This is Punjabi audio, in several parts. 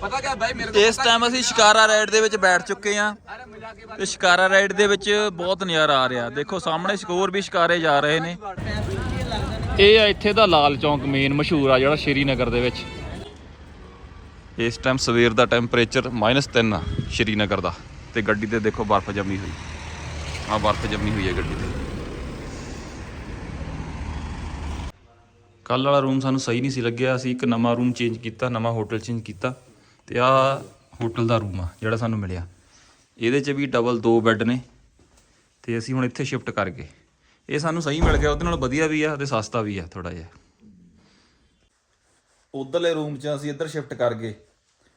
ਪਤਾ ਕਿਆ ਬਾਈ ਮੇਰੇ ਇਸ ਟਾਈਮ ਅਸੀਂ ਸ਼ਿਕਾਰਾ ਰਾਈਡ ਦੇ ਵਿੱਚ ਬੈਠ ਚੁੱਕੇ ਆ ਤੇ ਸ਼ਿਕਾਰਾ ਰਾਈਡ ਦੇ ਵਿੱਚ ਬਹੁਤ ਨਜ਼ਾਰਾ ਆ ਰਿਹਾ। ਦੇਖੋ ਸਾਹਮਣੇ ਸਕੋਰ ਵੀ ਸ਼ਿਕਾਰੇ ਜਾ ਰਹੇ ਨੇ। ਇਹ ਆ ਇੱਥੇ ਦਾ ਲਾਲ ਚੌਂਕ ਮੇਨ ਮਸ਼ਹੂਰ ਆ ਜਿਹੜਾ ਸ਼੍ਰੀਨਗਰ ਦੇ ਵਿੱਚ। ਇਸ ਟਾਈਮ ਸਵੇਰ ਦਾ ਟੈਂਪਰੇਚਰ -3 ਆ ਸ਼੍ਰੀਨਗਰ ਦਾ। ਤੇ ਗੱਡੀ ਤੇ ਦੇਖੋ ਬਰਫ਼ ਜੰਮੀ ਹੋਈ। ਆ ਬਰਫ਼ ਜੰਮੀ ਹੋਈ ਹੈ ਗੱਡੀ ਤੇ। ਕੱਲ ਵਾਲਾ ਰੂਮ ਸਾਨੂੰ ਸਹੀ ਨਹੀਂ ਸੀ ਲੱਗਿਆ। ਅਸੀਂ ਇੱਕ ਨਵਾਂ ਰੂਮ ਚੇਂਜ ਕੀਤਾ ਨਵਾਂ ਹੋਟਲ ਚੇਂਜ ਕੀਤਾ। ਤੇ ਆ ਹੋਟਲ ਦਾ ਰੂਮ ਆ ਜਿਹੜਾ ਸਾਨੂੰ ਮਿਲਿਆ। ਇਹਦੇ 'ਚ ਵੀ ਡਬਲ ਦੋ ਬੈੱਡ ਨੇ ਤੇ ਅਸੀਂ ਹੁਣ ਇੱਥੇ ਸ਼ਿਫਟ ਕਰ ਗਏ। ਇਹ ਸਾਨੂੰ ਸਹੀ ਮਿਲ ਗਿਆ ਉਹਦੇ ਨਾਲ ਵਧੀਆ ਵੀ ਆ ਤੇ ਸਸਤਾ ਵੀ ਆ ਥੋੜਾ ਜਿਹਾ। ਉਧਰਲੇ ਰੂਮ 'ਚ ਅਸੀਂ ਇੱਧਰ ਸ਼ਿਫਟ ਕਰ ਗਏ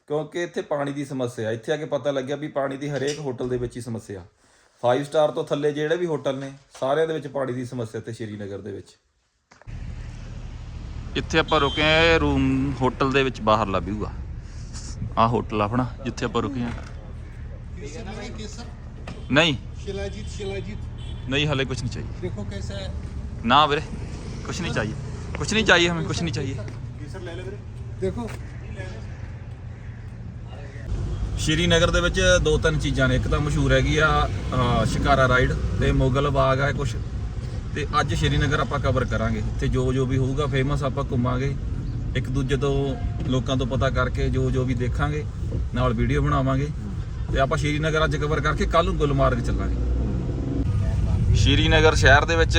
ਕਿਉਂਕਿ ਇੱਥੇ ਪਾਣੀ ਦੀ ਸਮੱਸਿਆ ਇੱਥੇ ਆ ਕੇ ਪਤਾ ਲੱਗਿਆ ਵੀ ਪਾਣੀ ਦੀ ਹਰੇਕ ਹੋਟਲ ਦੇ ਵਿੱਚ ਹੀ ਸਮੱਸਿਆ 5 ਸਟਾਰ ਤੋਂ ਥੱਲੇ ਜਿਹੜੇ ਵੀ ਹੋਟਲ ਨੇ ਸਾਰਿਆਂ ਦੇ ਵਿੱਚ ਪਾਣੀ ਦੀ ਸਮੱਸਿਆ ਤੇ ਸ਼੍ਰੀਨਗਰ ਦੇ ਵਿੱਚ। ਇੱਥੇ ਆਪਾਂ ਰੁਕੇ ਆ ਇਹ ਰੂਮ ਹੋਟਲ ਦੇ ਵਿੱਚ ਬਾਹਰਲਾ ਵਿਊ ਆ ਆ ਹੋਟਲ ਆ ਆਪਣਾ ਜਿੱਥੇ ਆਪਾਂ ਰੁਕੇ ਆ ਨਹੀਂ शिलाजीत शिलाजीत नहीं हले कुछ नहीं चाहिए देखो कैसा है ना वीरे कुछ नहीं चाहिए कुछ नहीं चाहिए हमें कुछ नहीं चाहिए केसर ले ले मेरे देखो ਸ਼੍ਰੀਨਗਰ ਦੇ ਵਿੱਚ ਦੋ ਤਿੰਨ ਚੀਜ਼ਾਂ ਨੇ ਇੱਕ ਤਾਂ ਮਸ਼ਹੂਰ ਹੈਗੀ ਆ ਅਹ, ਸ਼ਿਕਾਰਾ ਰਾਈਡ ਤੇ ਮੁਗਲ ਬਾਗ ਹੈ ਕੁਝ ਤੇ ਅੱਜ ਸ਼੍ਰੀਨਗਰ ਆਪਾਂ ਕਵਰ ਕਰਾਂਗੇ ਤੇ ਜੋ ਜੋ ਵੀ ਹੋਊਗਾ ਫੇਮਸ ਆਪਾਂ ਘੁੰਮਾਂਗੇ ਇੱਕ ਦੂਜੇ ਤੋਂ ਲੋਕਾਂ ਤੋਂ ਪਤਾ ਕਰਕੇ ਜੋ ਜੋ ਵੀ ਦੇਖਾਂਗੇ, ਨਾਲ ਵੀਡੀਓ ਬਣਾਵਾਂਗੇ। ਤੇ ਆਪਾਂ ਸ਼੍ਰੀਨਗਰ ਅੱਜ ਕਵਰ ਕਰਕੇ ਕੱਲ ਨੂੰ ਗੁਲਮਾਰਗ ਚੱਲਾਂਗੇ। ਸ਼੍ਰੀਨਗਰ ਸ਼ਹਿਰ ਦੇ ਵਿੱਚ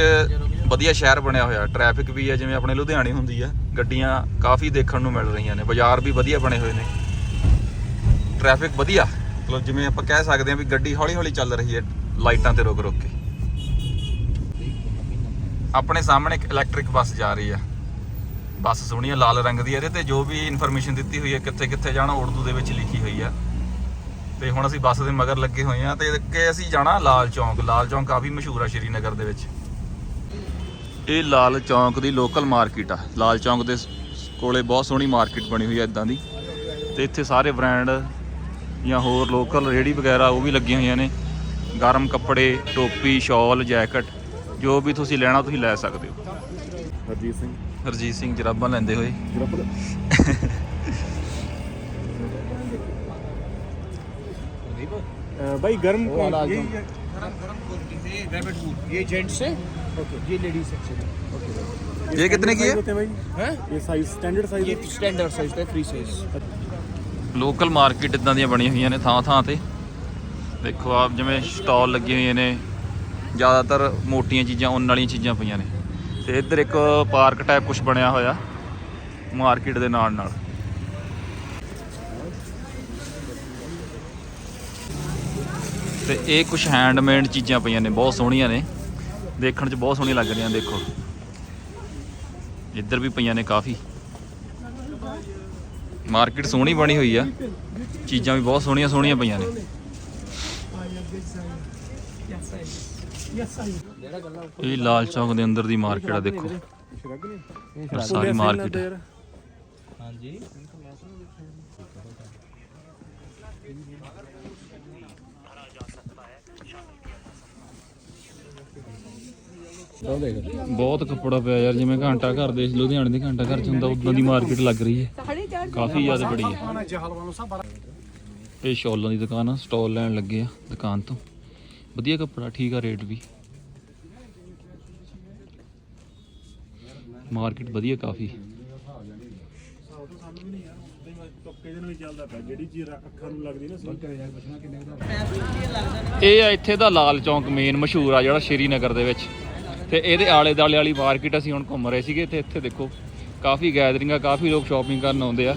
ਵਧੀਆ ਸ਼ਹਿਰ ਬਣਿਆ ਹੋਇਆ। ਟ੍ਰੈਫਿਕ ਵੀ ਹੈ, ਜਿਵੇਂ ਆਪਣੇ ਲੁਧਿਆਣੇ ਹੁੰਦੀ ਆ। ਗੱਡੀਆਂ ਕਾਫੀ ਦੇਖਣ ਨੂੰ ਮਿਲ ਰਹੀਆਂ ਨੇ। ਬਾਜ਼ਾਰ ਵੀ ਵਧੀਆ ਬਣੇ ਹੋਏ ਨੇ। ਟ੍ਰੈਫਿਕ ਵਧੀਆ। ਮਤਲਬ ਜਿਵੇਂ ਆਪਾਂ ਕਹਿ ਸਕਦੇ ਹਾਂ ਵੀ ਗੱਡੀ ਹੌਲੀ ਹੌਲੀ ਚੱਲ ਰਹੀ ਹੈ, ਲਾਈਟਾਂ ਤੇ ਰੁਕ ਰੁਕ ਕੇ। ਆਪਣੇ ਸਾਹਮਣੇ ਇੱਕ ਇਲੈਕਟ੍ਰਿਕ ਬੱਸ ਜਾ ਰਹੀ ਆ। ਬੱਸ ਸੋਹਣੀ ਆ, ਲਾਲ ਰੰਗ ਦੀ ਆ ਇਹਦੇ ਤੇ, ਜੋ ਵੀ ਇਨਫੋਰਮੇਸ਼ਨ ਦਿੱਤੀ ਹੋਈ ਹੈ ਕਿੱਥੇ ਕਿੱਥੇ ਜਾਣਾ, ਉਰਦੂ ਦੇ ਵਿੱਚ ਲਿਖੀ ਹੋਈ ਆ। ਤੇ ਹੁਣ ਅਸੀਂ ਬੱਸ ਦੇ ਮਗਰ ਲੱਗੇ ਹੋਏ ਆ, ਤੇ ਕਿ ਅਸੀਂ ਜਾਣਾ ਲਾਲ ਚੌਂਕ। ਲਾਲ ਚੌਂਕ ਕਾਫੀ ਮਸ਼ਹੂਰ ਆ ਸ਼੍ਰੀਨਗਰ ਦੇ ਵਿੱਚ। ਇਹ ਲਾਲ ਚੌਂਕ ਦੀ ਲੋਕਲ ਮਾਰਕੀਟ ਆ। ਲਾਲ ਚੌਂਕ ਦੇ ਕੋਲੇ ਬਹੁਤ ਸੋਹਣੀ ਮਾਰਕੀਟ ਬਣੀ ਹੋਈ ਹੈ ਇਦਾਂ ਦੀ। ਤੇ ਇੱਥੇ ਸਾਰੇ ਬ੍ਰਾਂਡ ਜਾਂ ਹੋਰ ਲੋਕਲ ਰੇੜੀ ਵਗੈਰਾ ਉਹ ਵੀ ਲੱਗੀਆਂ ਹੋਈਆਂ ਨੇ। ਗਰਮ ਕੱਪੜੇ, ਟੋਪੀ ਸ਼ਾਲ ਜੈਕਟ ਜੋ ਵੀ ਤੁਸੀਂ ਲੈਣਾ, ਤੁਸੀਂ ਲੈ ਸਕਦੇ ਹੋ। ਹਰਜੀਤ ਸਿੰਘ। ਹਰਜੀਤ ਸਿੰਘ ਜਰਾਬਾਂ ਲੈਂਦੇ ਹੋਏ भाई गर्म कौन ये ये जेंट्स है ओके ये लेडीज सेक्शन है ਇਹ ਕਿਤਨੇ ਕੀ ਹੈ होते हैं भाई हैं ये साइज स्टैंडर्ड साइज ये स्टैंडर्ड साइज है फ्री साइज ਲੋਕਲ ਮਾਰਕੀਟ ਇਦਾਂ ਦੀਆਂ ਬਣੀਆਂ ਹੋਈਆਂ ਨੇ ਥਾਂ ਥਾਂ ਤੇ ਦੇਖੋ ਆਪ ਜਿਵੇਂ ਸਟਾਲ ਲੱਗੇ ਹੋਏ ਨੇ ਜ਼ਿਆਦਾਤਰ ਮੋਟੀਆਂ ਚੀਜ਼ਾਂ ਉਹਨਾਂ ਵਾਲੀਆਂ ਚੀਜ਼ਾਂ ਪਈਆਂ ਨੇ ਤੇ ਇੱਧਰ ਇੱਕ ਪਾਰਕ ਟਾਈਪ ਕੁਝ ਬਣਿਆ ਹੋਇਆ, ਮਾਰਕੀਟ ਦੇ ਨਾਲ ਨਾਲ। ਤੇ ਇਹ ਕੁਝ ਹੈਂਡਮੇਡ ਚੀਜ਼ਾਂ ਪਈਆਂ ਨੇ, ਬਹੁਤ ਸੋਹਣੀਆਂ ਨੇ। ਦੇਖਣ 'ਚ ਬਹੁਤ ਸੋਹਣੀਆਂ ਲੱਗ ਰਹੀਆਂ, ਦੇਖੋ। ਇੱਧਰ ਵੀ ਪਈਆਂ ਨੇ ਕਾਫੀ। ਮਾਰਕੀਟ ਸੋਹਣੀ ਬਣੀ ਹੋਈ ਆ। ਚੀਜ਼ਾਂ ਵੀ ਬਹੁਤ ਸੋਹਣੀਆਂ ਸੋਹਣੀਆਂ ਪਈਆਂ ਨੇ। ਇਹ ਲਾਲ ਚੌਂਕ ਦੇ ਅੰਦਰ ਦੀ ਮਾਰਕੀਟ ਆ ਦੇਖੋ। ਇਹ ਸਾਰੀ ਮਾਰਕੀਟ ਹੈ ਬਹੁਤ ਕੱਪੜਾ ਪਿਆ ਯਾਰ ਜਿਵੇਂ ਘੰਟਾ ਘਰ ਦੇ ਲੁਧਿਆਣੇ ਦੇ ਘੰਟਾ ਘਰ ਚ ਹੁੰਦਾ ਉਦਾਂ ਦੀ ਮਾਰਕੀਟ ਲੱਗ ਰਹੀ ਹੈ। ਕਾਫੀ ਜ਼ਿਆਦਾ ਬੜੀ ਹੈ। ਇਹ ਸ਼ਾਲਾਂ ਦੀ ਦੁਕਾਨ ਆ ਸਟਾਲ ਲੈਣ ਲੱਗੇ ਆ ਦੁਕਾਨ ਤੋਂ। ਵਧੀਆ ਕੱਪੜਾ, ਠੀਕ ਆ ਰੇਟ ਵੀ। ਮਾਰਕੀਟ ਵਧੀਆ ਕਾਫੀ। ਇਹ ਆ ਇੱਥੇ ਦਾ ਲਾਲ ਚੌਂਕ ਮੇਨ ਮਸ਼ਹੂਰ ਆ, ਜਿਹੜਾ ਸ਼੍ਰੀਨਗਰ ਦੇ ਵਿੱਚ। ਤੇ ਇਹਦੇ ਆਲੇ ਦਾਲੇ ਵਾਲੀ ਮਾਰਕੀਟ ਅਸੀਂ ਹੁਣ ਘੁੰਮ ਰਹੇ ਸੀਗੇ ਤੇ ਇੱਥੇ ਦੇਖੋ, ਕਾਫੀ ਗੈਦਰਿੰਗ ਆ, ਕਾਫੀ ਲੋਕ ਸ਼ਾਪਿੰਗ ਕਰਨ ਆਉਂਦੇ ਆ।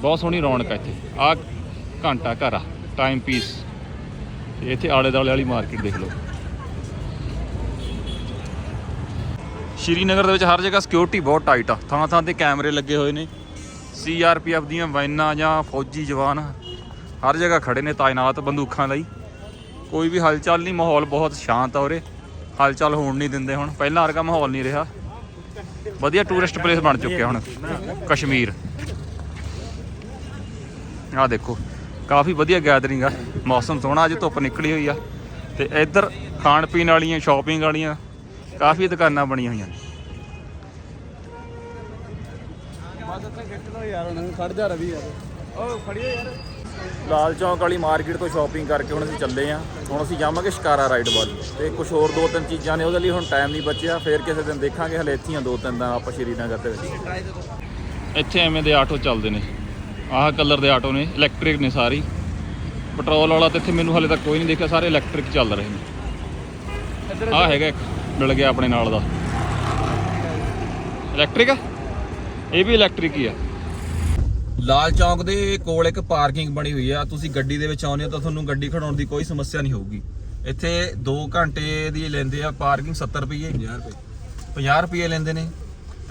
ਬਹੁਤ ਸੋਹਣੀ ਰੌਣਕ ਆ ਇੱਥੇ। ਆ ਘੰਟਾ ਘਰ ਆ ਟਾਈਮ ਪੀਸ ਤੇ ਇੱਥੇ ਆਲੇ ਦਾਲੇ ਵਾਲੀ ਮਾਰਕੀਟ ਦੇਖ ਲਓ। ਸ਼੍ਰੀਨਗਰ ਦੇ ਵਿੱਚ ਹਰ ਜਗ੍ਹਾ ਸਿਕਿਉਰਿਟੀ ਬਹੁਤ ਟਾਈਟ ਆ। ਥਾਂ ਥਾਂ ਤੇ ਕੈਮਰੇ ਲੱਗੇ ਹੋਏ ਨੇ। ਸੀਆਰਪੀਐਫ ਦੀਆਂ ਵਾਈਨਾਂ ਜਾਂ ਫੌਜੀ ਜਵਾਨ ਹਰ ਜਗ੍ਹਾ ਖੜੇ ਨੇ ਤਾਇਨਾਤ ਬੰਦੂਕਾਂ ਲਈ। ਕੋਈ ਵੀ ਹਲਚਲ ਨਹੀਂ, ਮਾਹੌਲ ਬਹੁਤ ਸ਼ਾਂਤ ਆ ਉਰੇ। ਹਲਚਲ ਹੋਣ ਨਹੀਂ ਦਿੰਦੇ ਹੁਣ। ਪਹਿਲਾਂ ਵਰਗਾ ਮਾਹੌਲ ਨਹੀਂ ਰਿਹਾ। ਵਧੀਆ ਟੂਰਿਸਟ ਪਲੇਸ ਬਣ ਚੁੱਕਿਆ ਹੁਣ। ਕਸ਼ਮੀਰ। ਆ ਦੇਖੋ। ਕਾਫੀ ਵਧੀਆ ਗੈਦਰਿੰਗ ਆ। ਮੌਸਮ ਸੋਹਣਾ ਅੱਜ ਧੁੱਪ ਨਿਕਲੀ ਹੋਈ ਆ। ਤੇ ਇੱਧਰ ਖਾਣ ਪੀਣ ਵਾਲੀਆਂ ਸ਼ਾਪਿੰਗ ਵਾਲੀਆਂ ਕਾਫੀ ਦੁਕਾਨਾਂ ਬਣੀਆਂ ਹੋਈਆਂ। ਲਾਲ ਚੌਂਕ ਵਾਲੀ ਮਾਰਕੀਟ ਤੋਂ ਸ਼ਾਪਿੰਗ ਕਰਕੇ ਹੁਣ ਅਸੀਂ ਚੱਲੇ ਆ। ਹੁਣ ਅਸੀਂ ਜਾਵਾਂਗੇ ਸ਼ਿਕਾਰਾ ਰਾਈਡ ਵੱਲ। ਤੇ ਕੁਝ ਹੋਰ ਦੋ ਤਿੰਨ ਚੀਜ਼ਾਂ ਨੇ ਉਹਦੇ ਲਈ ਹੁਣ ਟਾਈਮ ਨਹੀਂ ਬਚਿਆ। ਫੇਰ ਕਿਸੇ ਦਿਨ ਦੇਖਾਂਗੇ ਹਲੇ ਇੱਥੀਆਂ ਦੋ ਤਿੰਨ ਦਾ ਆਪਾਂ ਸ਼੍ਰੀਨਗਰ ਦੇ ਵਿੱਚ। ਇੱਥੇ ਐਵੇਂ ਦੇ ਆਟੋ ਚੱਲਦੇ ਨੇ। ਆਹ ਕਲਰ ਦੇ ਆਟੋ ਨੇ ਇਲੈਕਟ੍ਰਿਕ ਨੇ ਸਾਰੀ। ਪੈਟਰੋਲ ਵਾਲਾ ਤੇ ਇੱਥੇ ਮੈਨੂੰ ਹਲੇ ਤੱਕ ਕੋਈ ਨਹੀਂ ਦੇਖਿਆ ਸਾਰੇ ਇਲੈਕਟ੍ਰਿਕ ਚੱਲ ਰਹੇ ਨੇ। ਆਹ ਹੈਗਾ ਇੱਕ ਮਿਲ ਗਿਆ ਆਪਣੇ ਨਾਲ ਦਾ। ਇਲੈਕਟ੍ਰਿਕ ਆ? ਇਹ ਵੀ ਇਲੈਕਟ੍ਰਿਕ ਹੀ ਆ। ਲਾਲ ਚੌਂਕ ਦੇ ਕੋਲ ਇੱਕ ਪਾਰਕਿੰਗ ਬਣੀ ਹੋਈ ਆ ਤੁਸੀਂ ਗੱਡੀ ਦੇ ਵਿੱਚ ਆਉਂਦੇ ਹੋ ਤਾਂ ਤੁਹਾਨੂੰ ਗੱਡੀ ਖੜਾਉਣ ਦੀ ਕੋਈ ਸਮੱਸਿਆ ਨਹੀਂ ਹੋਊਗੀ। ਇੱਥੇ 2 ਘੰਟੇ ਦੀ ਲੈਂਦੇ ਆ ਪਾਰਕਿੰਗ 70 ਰੁਪਏ 50 ਰੁਪਏ 50 ਰੁਪਏ ਲੈਂਦੇ ਨੇ।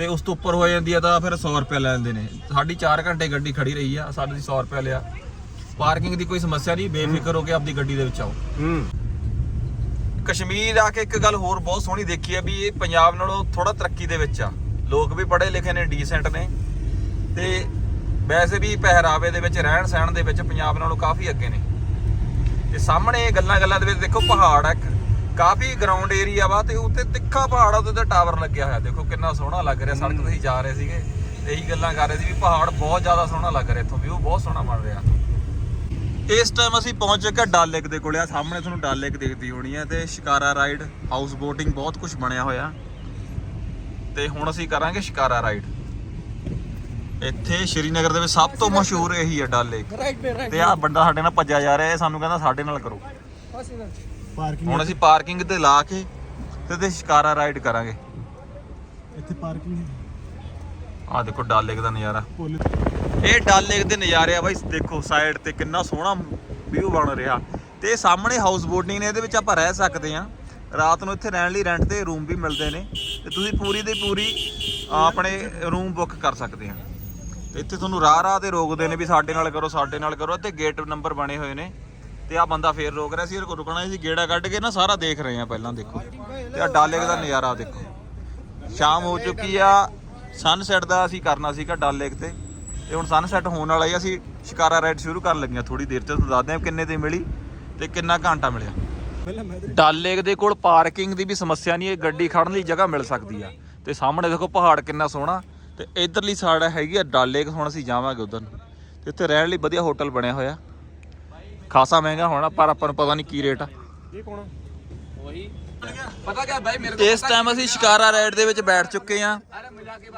ਤੇ ਉਸ ਤੋਂ ਉੱਪਰ ਹੋ ਜਾਂਦੀ ਆ ਤਾਂ ਫਿਰ 100 ਰੁਪਏ ਲੈਂਦੇ ਨੇ। ਸਾਡੀ 4 ਘੰਟੇ ਗੱਡੀ ਖੜੀ ਰਹੀ ਆ ਸਾਡੇ ਦੀ 100 ਰੁਪਏ ਲਿਆ। ਪਾਰਕਿੰਗ ਦੀ ਕੋਈ ਸਮੱਸਿਆ ਨਹੀਂ ਬੇਫਿਕਰ ਹੋ ਕੇ ਆਪਦੀ ਗੱਡੀ ਦੇ ਵਿੱਚ ਆਓ। ਹੂੰ। ਕਸ਼ਮੀਰ ਆ ਕੇ ਇੱਕ ਗੱਲ ਹੋਰ ਬਹੁਤ ਸੋਹਣੀ ਦੇਖੀ ਆ ਵੀ ਇਹ ਪੰਜਾਬ ਨਾਲੋਂ ਥੋੜਾ ਤਰੱਕੀ ਦੇ ਵਿੱਚ ਆ। ਲੋਕ ਵੀ ਪੜ੍ਹੇ ਲਿਖੇ ਨੇ ਡੀਸੈਂਟ ਨੇ। ਤੇ ਵੈਸੇ ਵੀ ਪਹਿਰਾਵੇ ਦੇ ਵਿੱਚ ਰਹਿਣ ਸਹਿਣ ਦੇ ਵਿੱਚ ਪੰਜਾਬ ਨਾਲੋਂ ਕਾਫੀ ਅੱਗੇ ਨੇ। ਤੇ ਸਾਹਮਣੇ ਗੱਲਾਂ ਗੱਲਾਂ ਦੇ ਵਿੱਚ ਦੇਖੋ ਪਹਾੜ ਆ ਇੱਕ। ਕਾਫੀ ਗਰਾਊਂਡ ਏਰੀਆ ਵਾ ਤੇ ਉੱਤੇ ਤਿੱਖਾ ਪਹਾੜ ਆ ਉੱਤੇ ਟਾਵਰ ਲੱਗਿਆ ਹੋਇਆ। ਦੇਖੋ ਕਿੰਨਾ ਸੋਹਣਾ ਲੱਗ ਰਿਹਾ ਸੜਕ ਤੇ ਜਾ ਰਹੇ ਸੀਗੇ। ਇਹੀ ਗੱਲਾਂ ਕਰ ਰਹੇ ਸੀ ਵੀ ਪਹਾੜ ਬਹੁਤ ਜ਼ਿਆਦਾ ਸੋਹਣਾ ਲੱਗ ਰਿਹਾ ਇੱਥੋਂ ਵਿਊ ਬਹੁਤ ਸੋਹਣਾ ਬਣ ਰਿਹਾ। ਇਸ ਟਾਈਮ ਅਸੀਂ ਪਹੁੰਚ ਚੁੱਕੇ ਡਲ ਲੇਕ ਦੇ ਕੋਲੇ। ਆ ਸਾਹਮਣੇ ਤੁਹਾਨੂੰ ਡਲ ਲੇਕ ਦਿਖਦੀ ਹੋਣੀ ਹੈ ਤੇ ਸ਼ਿਕਾਰਾ ਰਾਈਡ ਹਾਊਸ ਬੋਟਿੰਗ ਬਹੁਤ ਕੁਝ ਬਣਿਆ ਹੋਇਆ। ਤੇ ਹੁਣ ਅਸੀਂ ਕਰਾਂਗੇ ਸ਼ਿਕਾਰਾ ਰਾਈਡ। ਇੱਥੇ ਸ਼੍ਰੀਨਗਰ ਦੇ ਵਿੱਚ ਸਭ ਤੋਂ ਮਸ਼ਹੂਰ ਇਹੀ ਹੈ ਡਲ ਲੇਕ। ਤੇ ਆ ਬੰਦਾ ਸਾਡੇ ਨਾਲ ਭੱਜਿਆ ਜਾ ਰਿਹਾ ਇਹ ਸਾਨੂੰ ਕਹਿੰਦਾ ਸਾਡੇ ਨਾਲ ਕਰੋ। ਪਾਰਕਿੰਗ ਹੁਣ ਅਸੀਂ ਪਾਰਕਿੰਗ ਤੇ ਲਾ ਕੇ ਤੇ ਤੇ ਸ਼ਿਕਾਰਾ ਰਾਈਡ ਕਰਾਂਗੇ। ਇੱਥੇ ਪਾਰਕਿੰਗ ਹੈ। ਆਹ ਦੇਖੋ ਡਲ ਲੇਕ ਦਾ ਨਜ਼ਾਰਾ। ਪੁੱਲ ਇਹ ਡਲ ਲੇਕ ਦੇ ਨਜ਼ਾਰੇ ਆ ਬਾਈ ਦੇਖੋ ਸਾਈਡ ਤੇ ਕਿੰਨਾ ਸੋਹਣਾ ਵਿਊ ਬਣ ਰਿਹਾ। ਤੇ ਸਾਹਮਣੇ ਹਾਊਸ ਬੋਟਿੰਗ ਨੇ ਇਹਦੇ ਵਿੱਚ ਆਪਾਂ ਰਹਿ ਸਕਦੇ ਆ ਰਾਤ ਨੂੰ ਇੱਥੇ ਰਹਿਣ ਲਈ ਰੈਂਟ ਤੇ ਰੂਮ ਵੀ ਮਿਲਦੇ ਨੇ। ਤੇ ਤੁਸੀਂ ਪੂਰੀ ਦੀ ਪੂਰੀ ਆਪਣੇ ਰੂਮ ਬੁੱਕ ਕਰ ਸਕਦੇ ਆ ਤੇ ਇੱਥੇ ਤੁਹਾਨੂੰ ਰਾਹ ਰਾਹ ਤੇ ਰੋਕਦੇ ਨੇ ਵੀ ਸਾਡੇ ਨਾਲ ਕਰੋ ਸਾਡੇ ਨਾਲ ਕਰੋ ਤੇ ਗੇਟ ਨੰਬਰ ਬਣੇ ਹੋਏ ਨੇ। ਤੇ ਆ ਬੰਦਾ ਫੇਰ ਰੋਕ ਰਿਹਾ ਸੀ ਇਹ ਰੁਕਣਾ ਸੀ ਗੇੜਾ ਕੱਢ ਕੇ ਨਾ ਸਾਰਾ ਦੇਖ ਰਹੇ ਆ ਪਹਿਲਾਂ ਦੇਖੋ। ਤੇ ਆ ਡਲ ਲੇਕ ਦਾ ਨਜ਼ਾਰਾ ਦੇਖੋ। ਸ਼ਾਮ ਹੋ ਚੁੱਕੀ ਆ ਸਨਸੈਟ ਦਾ ਅਸੀਂ ਕਰਨਾ ਸੀਗਾ ਡਲ ਲੇਕ ਤੇ। ਤੇ ਹੁਣ ਸਨਸੈਟ ਹੋਣ ਵਾਲਾ ਹੀ ਆ, ਅਸੀਂ ਸ਼ਿਕਾਰਾ ਰਾਈਡ ਸ਼ੁਰੂ ਕਰਨ ਲੱਗੀਆਂ ਥੋੜੀ ਦੇਰ 'ਤੇ ਤੁਹਾਨੂੰ ਦੱਸਦੇ ਹਾਂ ਕਿੰਨੇ ਤੇ ਮਿਲੀ ਤੇ ਕਿੰਨਾ ਘੰਟਾ ਮਿਲਿਆ। ਡਲ ਲੇਕ ਦੇ ਕੋਲ ਪਾਰਕਿੰਗ ਦੀ ਵੀ ਸਮੱਸਿਆ ਨਹੀਂ ਹੈ ਗੱਡੀ ਖੜਨ ਲਈ ਜਗ੍ਹਾ ਮਿਲ ਸਕਦੀ ਆ। ਤੇ ਸਾਹਮਣੇ ਦੇਖੋ ਪਹਾੜ ਕਿੰਨਾ ਸੋਹਣਾ ਤੇ ਇਧਰਲੀ ਸਾਈਡ ਹੈਗੀ ਆ ਡਲ ਲੇਕ ਹੁਣ ਅਸੀਂ ਜਾਵਾਂਗੇ ਉਧਰ ਨੂੰ। ਤੇ ਇੱਥੇ ਰਹਿਣ ਲਈ ਵਧੀਆ ਹੋਟਲ ਬਣਿਆ ਹੋਇਆ। ਖਾਸਾ ਮਹਿੰਗਾ ਹੋਣਾ ਪਰ ਆਪਾਂ ਨੂੰ ਪਤਾ ਨਹੀਂ ਕੀ ਰੇਟ ਆ। ਇਸ ਟਾਈਮ ਅਸੀਂ ਸ਼ਿਕਾਰਾ ਰਾਈਡ ਦੇ ਵਿੱਚ ਬੈਠ ਚੁੱਕੇ ਆ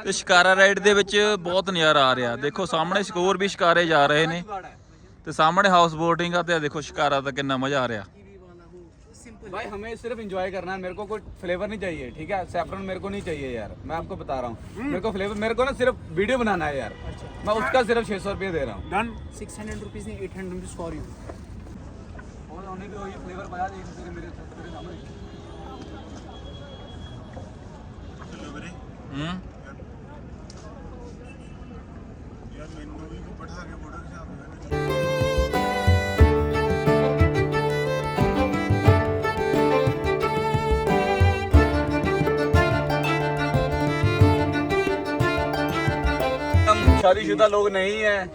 ਤੇ ਸ਼ਿਕਾਰਾ ਰਾਈਡ ਦੇ ਵਿੱਚ ਬਹੁਤ ਨਜ਼ਾਰਾ ਆ ਰਿਹਾ। ਦੇਖੋ ਸਾਹਮਣੇ ਸਕੋਰ ਵੀ ਸ਼ਿਕਾਰੇ ਜਾ ਰਹੇ ਨੇ। ਤੇ ਸਾਹਮਣੇ ਹਾਊਸ ਬੋਟਿੰਗ ਆ ਤੇ ਦੇਖੋ ਸ਼ਿਕਾਰਾ ਦਾ ਕਿੰਨਾ ਮਜ਼ਾ ਆ ਰਿਹਾ। भाई हमें सिर्फ़ इंजॉय करना है। मेरे को कोई फ्लेवर नहीं चाहिए ठीक है? सेफरन मेरे को नहीं चाहिए यार। मैं आपको बता रहा हूँ। मेरे को फ्लेवर मेरे को ना सिर्फ़ वीडियो बनाना है यार। अच्छा। मैं उसका सिर्फ़ छह सौ रुपये दे रहा हूँ। डन सिक्स हंड्रेड रुपीज़ नहीं eight hundred rupees for you flavour बता दीजिए शादीशुदा लोग नहीं है।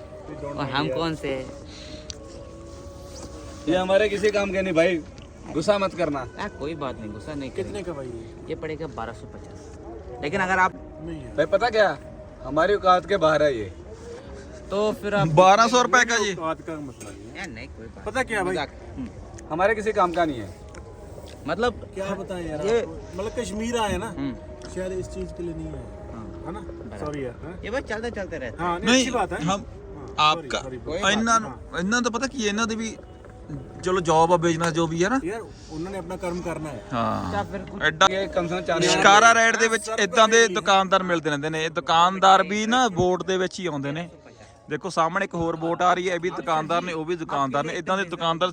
और हम कौन से ये हमारे किसी काम के नहीं भाई। गुस्सा मत करना। आ, कोई बात नहीं गुस्सा नहीं कितने का भाई ये? पड़ेगा बारह सौ पचास। लेकिन अगर आप नहीं है। भाई पता क्या? हमारी औकात के बाहर है ये। तो फिर आप बारह सौ रुपए का जी। का मसला नहीं है। कोई बात पता क्या भाई? हमारे किसी काम का नहीं है। मतलब क्या बताएँ यार ये- मतलब कश्मीर आए ना। हम्म, शायद इस चीज़ के लिए नहीं है हाँ। है ना सॉरी यार हाँ? ये बस चलते चलते रहते हाँ नहीं अच्छी बात है ਹਮ हाँ, ਆਪਕਾ sorry, sorry। ਇਹਨਾਂ ਨੂੰ ਇਹਨਾਂ ਦਾ ਪਤਾ ਕੀ ਹੈ ਇਹਨਾਂ ਦੀ ਵੀ ਚਲੋ ਜੌਬ ਆ ਬਿਜ਼ਨਸ ਜੋ ਵੀ ਹੈ ਨਾ यार उन्होंने अपना कर्म करना है ਹਾਂ फिर कुछ ਐਡਾ ये कम से कम चार ਸ਼ਿਕਾਰਾ ਰਾਈਡ ਦੇ ਵਿੱਚ ਇਦਾਂ ਦੇ ਦੁਕਾਨਦਾਰ ਮਿਲਦੇ ਰਹਿੰਦੇ ਨੇ ਇਹ ਦੁਕਾਨਦਾਰ ਵੀ ਨਾ ਬੋਟ ਦੇ ਵਿੱਚ ਹੀ ਆਉਂਦੇ ਨੇ ਦੇਖੋ ਸਾਹਮਣੇ ਇੱਕ ਹੋਰ ਬੋਟ ਆ ਰਹੀ ਹੈ ਇਹ ਵੀ ਦੁਕਾਨਦਾਰ ਨੇ ਉਹ ਵੀ ਦੁਕਾਨਦਾਰ ਨੇ ਇਦਾਂ ਦੇ ਦੁਕਾਨਦਾਰ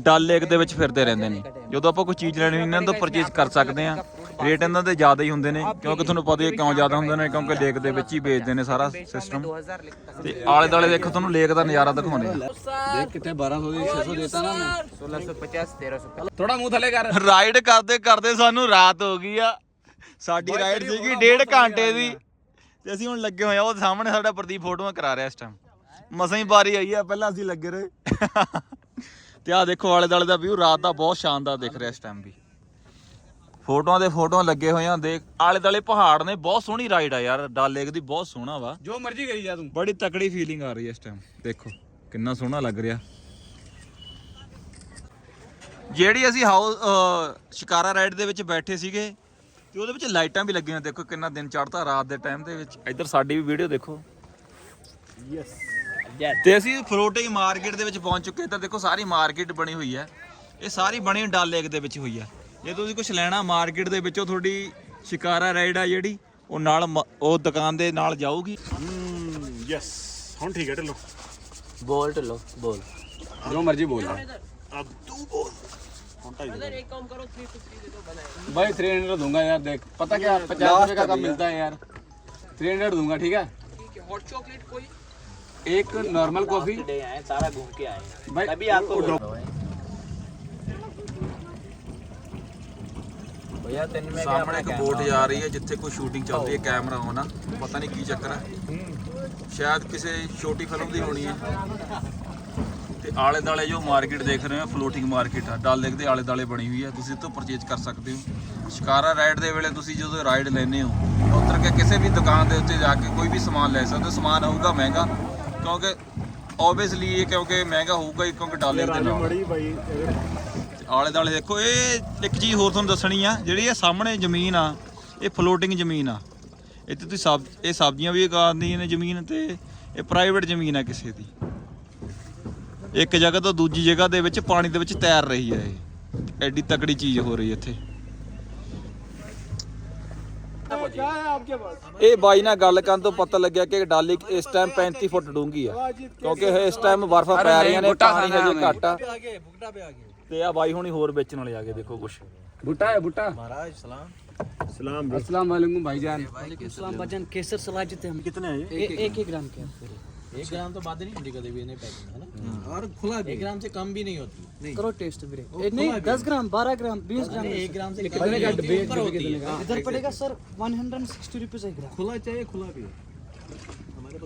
ਡਲ ਲੇਕ ਦੇ ਵਿੱਚ ਫਿਰਦੇ ਰਹਿੰਦੇ ਨੇ ਜਦੋਂ ਆਪਾਂ ਕੋਈ ਚੀਜ਼ ਲੈਣੀ ਇਹਨਾਂ ਤੋਂ ਪਰਚੇਸ ਕਰ ਸਕਦੇ ਆ ਰੇਟ ਇਹਨਾਂ ਦੇ ਜ਼ਿਆਦਾ ਹੀ ਹੁੰਦੇ ਨੇ ਕਿਉਂਕਿ ਤੁਹਾਨੂੰ ਪਤਾ ਹੀ ਕਿਉਂ ਜ਼ਿਆਦਾ ਹੁੰਦੇ ਨੇ ਕਿਉਂਕਿ ਲੇਕ ਦੇ ਵਿੱਚ ਹੀ ਵੇਚਦੇ ਨੇ ਸਾਰਾ ਸਿਸਟਮ ਤੇ ਆਲੇ ਦਾਲੇ ਦੇਖੋ ਤੁਹਾਨੂੰ ਲੇਕ ਦਾ ਨਜ਼ਾਰਾ ਦਿਖਾਉਣੇ ਆ। ਦੇਖ ਕਿਤੇ 1200 ਦੀ 600 ਦੇਤਾ ਨਾ 1650 1350 ਥੋੜਾ ਮੂੰਹ ਥੱਲੇ ਕਰ। ਰਾਈਡ ਕਰਦੇ ਕਰਦੇ ਸਾਨੂੰ ਰਾਤ ਹੋ ਗਈ ਆ। ਸਾਡੀ ਰਾਈਡ ਸੀਗੀ ਡੇਢ ਘੰਟੇ ਦੀ। ਤੇ ਅਸੀਂ ਹੁਣ ਲੱਗੇ ਹੋਏ ਆ ਉਹ ਸਾਹਮਣੇ ਸਾਡਾ ਪ੍ਰਦੀਪ ਫੋਟੋਆਂ ਕਰਾ ਰਿਹਾ ਇਸ ਟਾਈਮ ਮਸਾਂ ਹੀ ਬਾਰੀ ਆਈ ਆ ਪਹਿਲਾਂ ਅਸੀਂ ਲੱਗੇ ਰਹੇ। ਤੇ ਆ ਦੇਖੋ ਆਲੇ ਦਾਲੇ ਦਾ ਵਿਊ ਰਾਤ ਦਾ ਬਹੁਤ ਸ਼ਾਨਦਾਰ ਦਿਖ ਰਿਹਾ ਇਸ ਟਾਈਮ ਵੀ। ਫੋਟੋਆਂ ਦੇ ਫੋਟੋਆਂ ਲੱਗੇ ਹੋਏ ਹੁੰਦੇ ਆਲੇ ਦਾਲੇ ਪਹਾੜ ਨੇ ਬਹੁਤ ਸੋਹਣੀ ਰਾਈਡ ਆ ਯਾਰ ਡਲ ਲੇਕ ਦੀ ਬਹੁਤ ਸੋਹਣਾ ਵਾ। ਜੋ ਮਰਜ਼ੀ ਕਰੀ ਜਾ ਤੂੰ। ਬੜੀ ਤਕੜੀ ਫੀਲਿੰਗ ਆ ਰਹੀ ਹੈ ਇਸ ਟਾਈਮ ਦੇਖੋ ਕਿੰਨਾ ਸੋਹਣਾ ਲੱਗ ਰਿਹਾ। ਜਿਹੜੀ ਅਸੀਂ ਹਾਊਸ ਸ਼ਿਕਾਰਾ ਰਾਈਡ ਦੇ ਵਿੱਚ ਬੈਠੇ ਸੀਗੇ ਤੇ ਉਹਦੇ ਵਿੱਚ ਲਾਈਟਾਂ ਵੀ ਲੱਗੀਆਂ ਦੇਖੋ ਕਿੰਨਾ ਦਿਨ ਚੜ੍ਹਦਾ ਰਾਤ ਦੇ ਟਾਈਮ ਦੇ ਵਿੱਚ। ਇੱਧਰ ਸਾਡੀ ਵੀ ਵੀਡੀਓ ਦੇਖੋ। ਯੈਸ ਤੇ ਅਸੀਂ ਫਰੋਟੇ ਮਾਰਕੀਟ ਦੇ ਵਿੱਚ ਪਹੁੰਚ ਚੁੱਕੇ ਤਾਂ ਦੇਖੋ ਸਾਰੀ ਮਾਰਕੀਟ ਬਣੀ ਹੋਈ ਹੈ ਇਹ ਸਾਰੀ ਬਣੀ ਡਲ ਲੇਕ ਦੇ ਵਿੱਚ ਹੋਈ ਹੈ ਜੇ ਤੁਸੀਂ ਕੁਝ ਲੈਣਾ ਮਾਰਕੀਟ ਦੇ ਵਿੱਚੋਂ ਤੁਹਾਡੀ ਸ਼ਿਕਾਰਾ ਰਾਈਡ ਆ ਜਿਹੜੀ ਉਹ ਨਾਲ ਮ- ਉਹ ਦੁਕਾਨ ਦੇ ਨਾਲ ਜਾਊਗੀ ਯੈਸ ਹੁਣ ਠੀਕ ਹੈ ਢਿੱਲੋ बोल लो बोल जो मर्जी बोल ਅਬ ਤੂੰ ਬੋਲ ਹੁਣ ਢਾਈ ਦੇ। भाई थ्री हंड्रेड दूंगा यार देख पता क्या पचास रुपए का कप मिलता है यार थ्री हंड्रेड दूंगा ठीक है हॉट चॉकलेट कोई एक नॉर्मल कॉफी डे आए सारा घूम के आए भाई अभी आपको ਸਾਹਮਣੇ ਇੱਕ ਬੋਟ ਜਾ ਰਹੀ ਹੈ ਜਿੱਥੇ ਕੋਈ ਸ਼ੂਟਿੰਗ ਚੱਲ ਰਹੀ ਹੈ ਕੈਮਰਾ ਆਨ ਪਤਾ ਨਹੀਂ ਕੀ ਚੱਕਰ ਹੈ ਸ਼ਾਇਦ ਕਿਸੇ ਛੋਟੀ ਫਿਲਮ ਦੀ ਹੋਣੀ ਹੈ। ਤੇ ਆਲੇ ਦਾਲੇ ਜੋ ਮਾਰਕੀਟ ਦੇਖ ਰਹੇ ਹੋ ਫਲੋਟਿੰਗ ਮਾਰਕੀਟ ਆ। ਡਲ ਲੇਕ ਦੇ ਆਲੇ ਦਾਲੇ ਬਣੀ ਹੋਈ ਹੈ ਤੁਸੀਂ ਇੱਥੋਂ ਪਰਚੇਜ ਕਰ ਸਕਦੇ ਹੋ। ਸ਼ਿਕਾਰਾ ਰਾਈਡ ਦੇ ਵੇਲੇ ਤੁਸੀਂ ਜਦੋਂ ਰਾਈਡ ਲੈਨੇ ਹੋ ਉਤਰ ਕੇ ਕਿਸੇ ਵੀ ਦੁਕਾਨ ਦੇ ਉੱਤੇ ਜਾ ਕੇ ਕੋਈ ਵੀ ਸਮਾਨ ਲੈ ਸਕਦੇ ਹੋ। ਸਮਾਨ ਆਊਗਾ ਮਹਿੰਗਾ ਕਿਉਂਕਿ ਆਬਵੀਅਸਲੀ ਇਹ ਕਿਉਂਕਿ ਮਹਿੰਗਾ ਹੋਊਗਾ ਕਿਉਂਕਿ ਡਲ ਦੇ ਨਾਲ। ਆਲੇ ਦਾਲੇ ਦੇਖੋ ਇਹ ਇੱਕ ਚੀਜ਼ ਹੋਰ ਤੁਹਾਨੂੰ ਦੱਸਣੀ ਆ ਜਿਹੜੀ ਇਹ ਸਾਹਮਣੇ ਜ਼ਮੀਨ ਆ ਇਹ ਫਲੋਟਿੰਗ ਜ਼ਮੀਨ ਆ। ਇੱਥੇ ਤੁਸੀਂ ਸਬ ਇਹ ਸਬਜ਼ੀਆਂ ਵੀ ਉਗਾਉਂਦੀਆਂ ਨੇ ਜ਼ਮੀਨ ਤੇ ਇਹ ਪ੍ਰਾਈਵੇਟ ਜ਼ਮੀਨ ਆ ਕਿਸੇ ਦੀ। ਇੱਕ ਜਗ੍ਹਾ ਤੋਂ ਦੂਜੀ ਜਗ੍ਹਾ ਦੇ ਵਿੱਚ ਪਾਣੀ ਦੇ ਵਿੱਚ ਤੈਰ ਰਹੀ ਹੈ ਇਹ। ਐਡੀ ਤਕੜੀ ਚੀਜ਼ ਹੋ ਰਹੀ ਇੱਥੇ। ਇਹ ਬਾਈ ਨਾਲ ਗੱਲ ਕਰਨ ਤੋਂ ਪਤਾ ਲੱਗਿਆ ਕਿ ਡਾਲੀ ਇਸ ਟਾਈਮ 35 ਫੁੱਟ ਡੂੰਗੀ ਆ। ਕਿਉਂਕਿ ਇਸ ਟਾਈਮ ਬਰਫ਼ਾਂ ਪੈ ਰਹੀਆਂ ਨੇ ਪਾਣੀ ਹਜੇ ਘੱਟ ਆ। ਤੇ ਆ ਬਾਈ ਹੁਣੀ ਹੋਰ ਵੇਚਣ ਵਾਲੇ ਆ ਗਏ ਦੇਖੋ ਕੁਛ ਬੁੱਟਾ ਹੈ ਬੁੱਟਾ ਮਹਾराज सलाम ਸਲਾਮ ਬਈ अस्सलाम वालेकुम भाईजान इस्लाम भजन केसर सलाह जीते हम कितने हैं ये? ए- एक ही ग्राम के हैं पूरे। एक ग्राम तो बात ही नहीं होती कभी भी इन्हें पैकिंग है ना और खुला एक ग्राम से कम भी नहीं होती करो टेस्ट मेरे ए, नहीं दस ग्राम बारह ग्राम बीस ग्राम एक ग्राम से कम नहीं होती, ऊपर होती है इधर पड़ेगा sir one hundred sixty rupees एक ग्राम खुला चाहिए खुला भी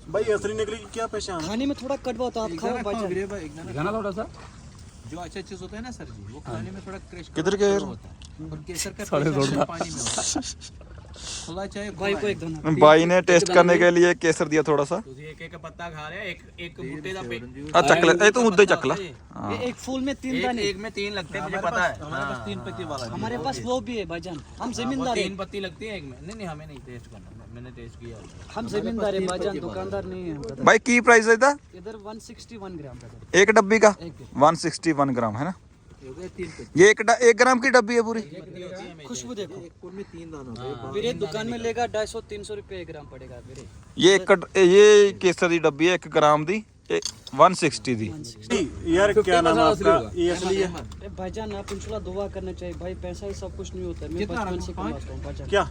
भाई असली निकली क्या पहचान खाने में थोड़ा कड़वा होता है, आप खाओ भाई जान। गाना थोड़ा सा जो अच्छा चीज़ होता है ना सर जी वो हाँ। खाने में थोड़ा क्रश किधर के केसर का पानी में होता है। अच्छा भाई भाई ने टेस्ट करने के लिए केसर दिया थोड़ा सा। तो एक एक पत्ता खा रहे एक एक बूटे का पे तो फूल में तीन दाने एक में तीन लगते हैं मुझे पता है। हमारे पास तीन पत्ती वाला हमारे पास वो भी है भाई हम जमींदार तीन पत्ती लगती है एक में। नहीं नहीं हमें नहीं टेस्ट करना। भाई की प्राइस है एक डब्बी का? वन सिक्सटी वन ग्राम है ना? ये एक एक ग्राम की डब्बी है पूरी? खुशबू देखो। तीन दाना हाँ। दुकान में लेगा ढाई सौ तीन सौ रुपये ग्राम पड़ेगा ये एक ये केसर की डब्बी है एक ग्राम दी 160 दी। यार क्या नाम आपका? ये असली है भाईजान आप इंशाल्लाह दुआ करना चाहिए। भाई पैसा ही सब कुछ नहीं होता। है मैं बचपन से कमाता हूँ भाईजान। क्या?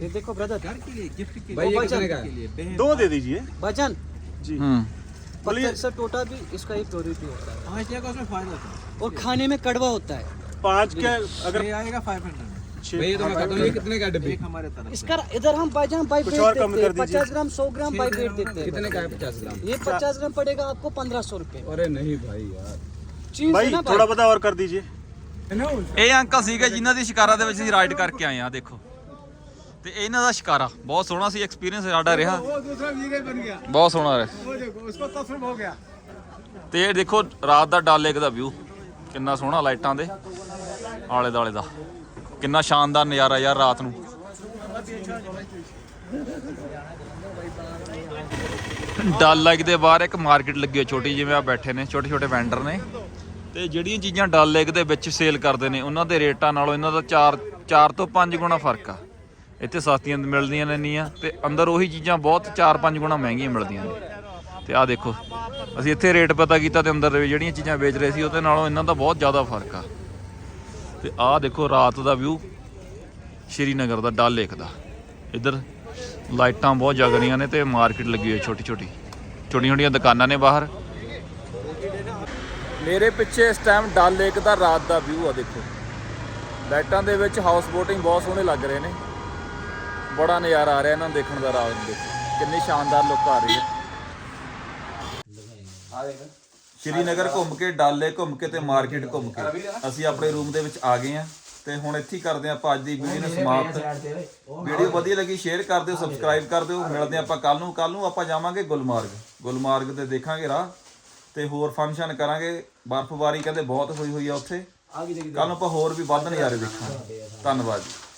ये देखो ब्रदर के लिए गिफ्ट के भाई ये कितने का है दो दे दीजिए भाईजान जी ਹੂੰ पत्थर से टोटा भी इसका एक प्योरिटी होता है पाँच का उसमें फायदा होता है और खाने में कड़वा होता है पाँच के अगर ये आएगा फाइव हंड्रेड छः भाई ये तो मैं कहता हूँ ये कितने का डब्बी एक हमारे तरफ इसका इधर हम भाईजान बाई कुछ वेट और कम देते कर हैं दीजिए। पचास ग्राम सौ ग्राम बाई वेट देते हैं कितने का है पचास ग्राम ये पचास ग्राम पड़ेगा आपको पंद्रह सौ रुपए अरे नहीं भाई यार चीज है भाई ना थोड़ा भाई पता और कर दीजिए ਇਹ ਅੰਕਲ ਸੀਗੇ ਜਿਨ੍ਹਾਂ ਦੀ ਸ਼ਿਕਾਰਾ ਦੇ ਵਿੱਚ ਅਸੀਂ ਰਾਈਡ ਕਰਕੇ ਆਏ ਆ ਦੇਖੋ ਤੇ ਇਹਨਾਂ ਦਾ ਸ਼ਿਕਾਰਾ। ਬਹੁਤ ਸੋਹਣਾ ਸੀ ਐਕਸਪੀਰੀਅੰਸ ਸਾਡਾ ਰਿਹਾ। ਉਹ ਦੂਸਰਾ ਵੀਰੇ ਬਣ ਗਿਆ। ਬਹੁਤ ਸੋਹਣਾ ਰਿਹਾ। ਉਹ ਦੇਖੋ ਉਸਕੋ ਤਸਰਮ ਹੋ ਗਿਆ। ਤੇ ਇਹ ਦੇਖੋ ਰਾਤ ਦਾ ਡਲ ਲੇਕ ਦਾ ਵਿਊ ਕਿੰਨਾ ਸੋਹਣਾ ਲਾਈਟਾਂ ਦੇ ਆਲੇ ਦਾਲੇ ਦਾ। ਕਿੰਨਾ ਸ਼ਾਨਦਾਰ ਨਜ਼ਾਰਾ ਯਾਰ ਰਾਤ ਨੂੰ। ਡਲ ਲੇਕ ਦੇ ਬਾਹਰ ਇੱਕ ਮਾਰਕੀਟ ਲੱਗੀ ਹੋਈ ਛੋਟੀ ਜਿਵੇਂ ਆ ਬੈਠੇ ਨੇ ਛੋਟੇ ਛੋਟੇ ਵੈਂਡਰ ਨੇ। ਤੇ ਜਿਹੜੀਆਂ ਚੀਜ਼ਾਂ ਡਲ ਲੇਕ ਦੇ ਵਿੱਚ ਸੇਲ ਕਰਦੇ ਨੇ ਉਹਨਾਂ ਦੇ ਰੇਟਾਂ ਨਾਲੋਂ ਇਹਨਾਂ ਦਾ 4 4 ਤੋਂ 5 ਗੁਣਾ ਫ਼ਰਕ ਆ। ਇੱਥੇ ਸਸਤੀਆਂ ਮਿਲਦੀਆਂ ਨੇ ਨੀਆਂ ਤੇ ਅੰਦਰ ਉਹੀ ਚੀਜ਼ਾਂ ਬਹੁਤ 4-5 ਗੁਣਾ ਮਹਿੰਗੀਆਂ ਮਿਲਦੀਆਂ ਨੇ। ਤੇ ਆਹ ਦੇਖੋ, ਅਸੀਂ ਇੱਥੇ ਰੇਟ ਪਤਾ ਕੀਤਾ ਤੇ ਅੰਦਰ ਜਿਹੜੀਆਂ ਚੀਜ਼ਾਂ ਵੇਚ ਰਹੇ ਸੀ ਉਹਦੇ ਨਾਲੋਂ ਇਹਨਾਂ ਦਾ ਬਹੁਤ ਜ਼ਿਆਦਾ ਫ਼ਰਕ ਆ। ਤੇ ਆਹ ਦੇਖੋ ਰਾਤ ਦਾ ਵਿਊ ਸ਼੍ਰੀਨਗਰ ਦਾ, ਡਲ ਲੇਕ ਦਾ। ਇੱਧਰ ਲਾਈਟਾਂ ਬਹੁਤ ਜਗ ਰਹੀਆਂ ਨੇ ਤੇ ਮਾਰਕੀਟ ਲੱਗੀ ਹੋਈ ਛੋਟੀ ਛੋਟੀ ਛੋਟੀਆਂ ਛੋਟੀਆਂ ਦੁਕਾਨਾਂ ਨੇ ਬਾਹਰ। ਮੇਰੇ ਪਿੱਛੇ ਇਸ ਟਾਈਮ ਡਲ ਲੇਕ ਦਾ ਰਾਤ ਦਾ ਵਿਊ ਆ ਦੇਖੋ। ਲਾਈਟਾਂ ਦੇ ਵਿੱਚ ਹਾਊਸ ਬੋਟਿੰਗ ਬਹੁਤ ਸੋਹਣੇ ਲੱਗ ਰਹੇ ਨੇ। ਬੜਾ ਨਜ਼ਾਰਾ ਆ ਰਿਹਾ ਇਹਨਾਂ ਨੂੰ ਦੇਖਣ ਦਾ, ਰਾਤ ਨੂੰ ਦੇਖੋ। ਕਿੰਨੀ ਸ਼ਾਨਦਾਰ ਲੁੱਕ ਆ ਰਹੀ ਹੈ ਸ਼੍ਰੀਨਗਰ ਘੁੰਮ ਕੇ, ਡਾਲੇ ਘੁੰਮ ਕੇ ਤੇ ਮਾਰਕੀਟ ਘੁੰਮ ਕੇ। ਅਸੀਂ ਆਪਣੇ ਰੂਮ ਦੇ ਵਿੱਚ ਆ ਗਏ ਆ ਤੇ ਹੁਣ ਇੱਥੇ ਹੀ ਕਰਦੇ ਹਾਂ ਆਪਾਂ ਅੱਜ ਦੀ ਵੀਡੀਓ ਨੂੰ ਸਮਾਪਤ। ਵੀਡੀਓ ਵਧੀਆ ਲੱਗੀ ਸ਼ੇਅਰ ਕਰ ਦਿਓ ਸਬਸਕ੍ਰਾਈਬ ਕਰ ਦਿਓ। ਮਿਲਦੇ ਹਾਂ ਆਪਾਂ ਕੱਲ ਨੂੰ। ਕੱਲ ਨੂੰ ਆਪਾਂ ਜਾਵਾਂਗੇ ਗੁਲਮਾਰਗ। ਗੁਲਮਾਰਗ ਤੇ ਦੇਖਾਂਗੇ ਰਾਹ ਤੇ ਹੋਰ ਫੰਕਸ਼ਨ ਕਰਾਂਗੇ। ਬਰਫ਼ਬਾਰੀ ਕਹਿੰਦੇ ਬਹੁਤ ਹੋਈ ਹੋਈ ਆ ਉੱਥੇ। ਕੱਲ ਨੂੰ ਆਪਾਂ ਹੋਰ ਵੀ ਵੱਧ ਨਜ਼ਾਰੇ ਦੇਖਾਂਗੇ। ਧੰਨਵਾਦ ਜੀ।